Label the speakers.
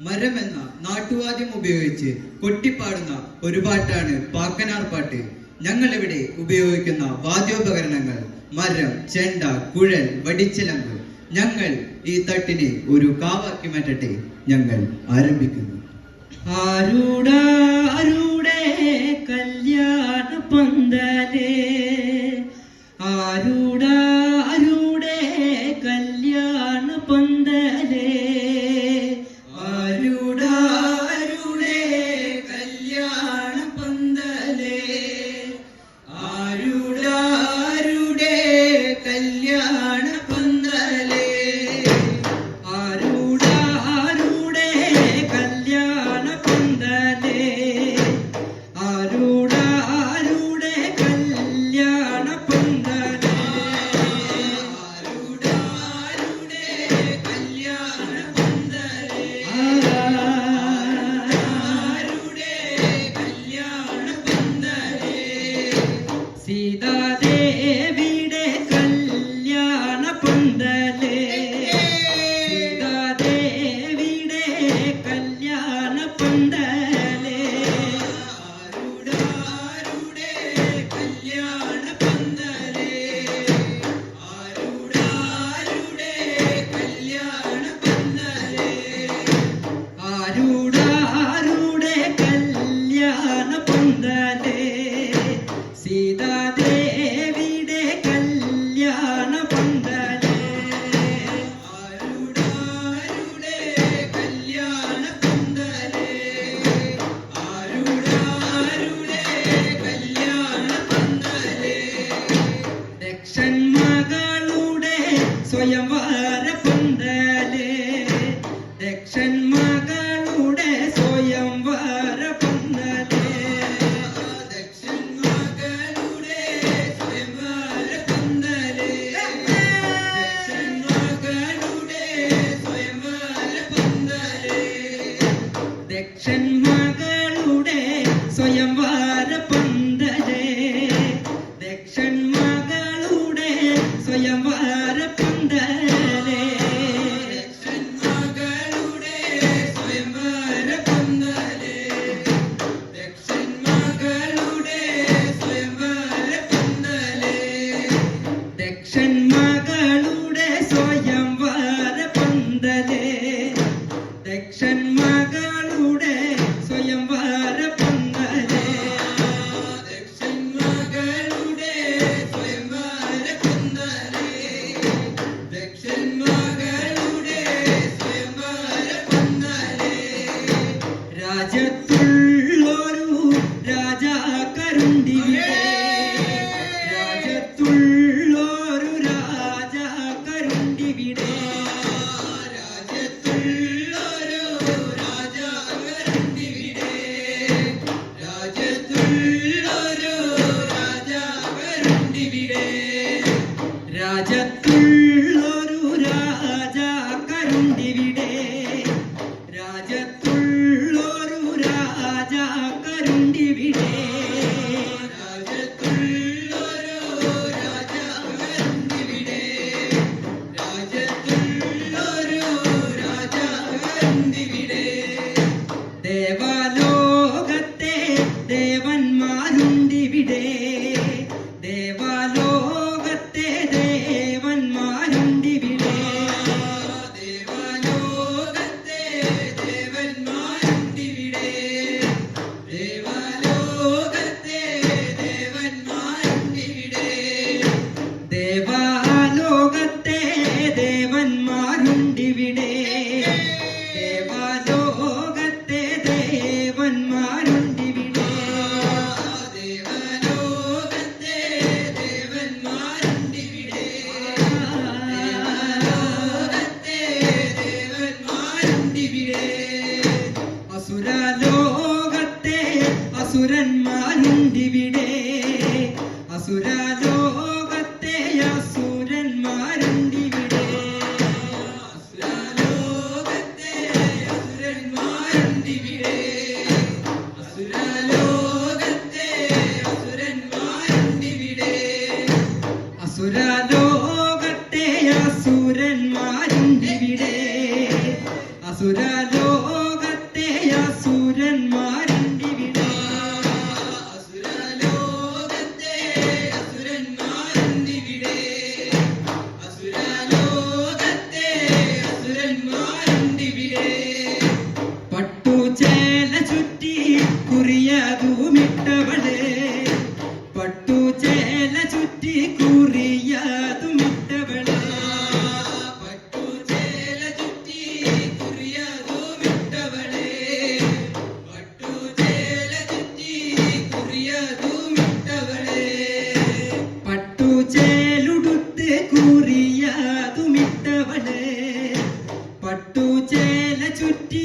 Speaker 1: മരം എന്ന നാട്ടുവാദ്യം ഉപയോഗിച്ച് കൊട്ടിപ്പാടുന്ന ഒരു പാട്ടാണ് പാക്കനാർ പാട്ട്. ഞങ്ങൾ ഇവിടെ ഉപയോഗിക്കുന്ന വാദ്യോപകരണങ്ങൾ മരം ചെണ്ട കുഴൽ വടിച്ചിലമ്പ്. ഞങ്ങൾ ഈ തട്ടിനെ ഒരു കാവാക്കി മാറ്റട്ടെ. ഞങ്ങൾ ആരംഭിക്കുന്നു.
Speaker 2: ആരുടെ കല്യാണ പന്തലേ. ആരുടെ കല്യാണ പന്തലേ.
Speaker 1: ಸೀದಾ പന്തലേ
Speaker 2: ദക്ഷൻ മകളുടെ സ്വയംവര പന്തലേ ദക്ഷൻ രാജ പറ്റി കുറിയതും ഇട്ടവളെ
Speaker 1: പട്ടുചേല ചുറ്റി കുറിയതും ഇട്ടവളെ
Speaker 2: പട്ടുചേല ചുറ്റി